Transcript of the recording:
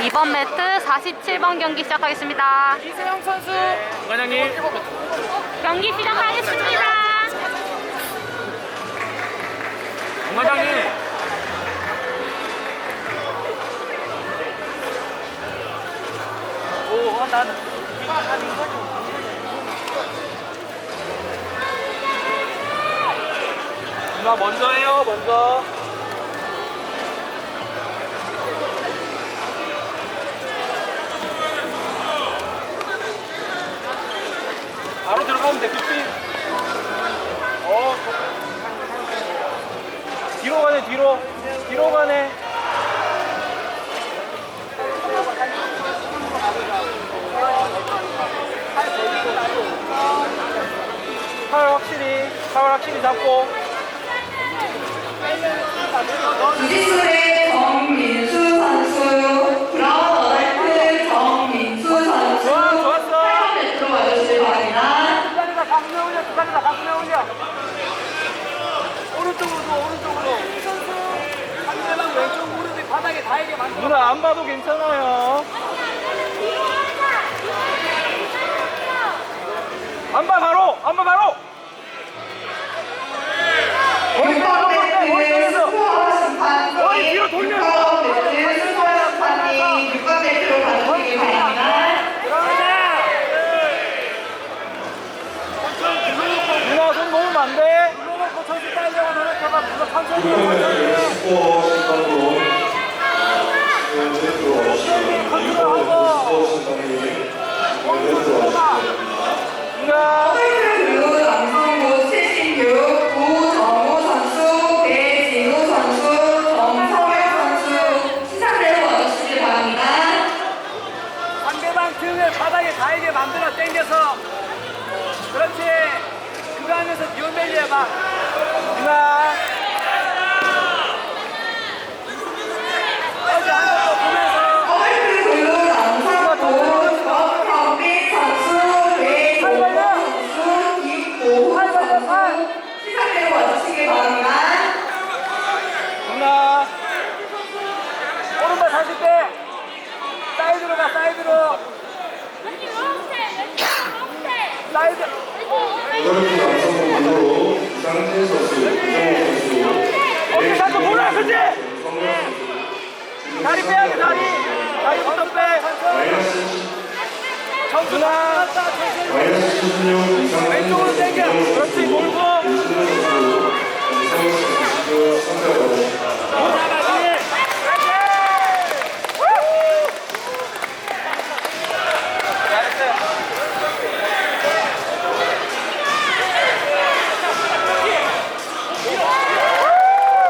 2번 매트 47번 경기 시작하겠습니다. 이세영 선수 과장님 경기 시작하겠습니다. 과장님 오 난 누나 먼저 해요 먼저 바로 들어가면 돼 그치? 어 뒤로 가네 뒤로. 뒤로 가네. 팔 확실히 팔 확실히 잡고 올려 기다리다 가슴에 올려. 오른쪽으로 도 오른쪽으로 상대방 왼쪽 무릎이 바닥에 닿게 만들어. 누나 안 봐도 괜찮아요 안 봐 바로 안 봐 바로 머리 돌려, 머리 6번 매트 돌려. 스코어 심판님, 머리 뒤로 돌려. 6번 매트 스코어 심판님, 6번 매트로 가주시기 바랍니다. 누나 손 놓으면 안 돼. 눌러놓고 천천히 따려고 노력해봐. 누나 천천히 해, 천천히 누나. 그리고 남성부 76, 구정우 선수, 배진우 선수, 정성현 선수, 시상대로 와주시기 바랍니다. 상대방 등을 바닥에 닿게 만들어 당겨서. 그렇지. 그거 하면서 다시 빼. 사이드로 가, 사이드로. 사이드. 어덜트 남성부 이상진 선수, 이정호 선수, 어깨 잡고 몰아, 그치? 성현 선수, 다리 빼야 돼, 다리. 다리부터 빼. 누나. 마이너스 16 이상진 선수. 이정호 그렇지.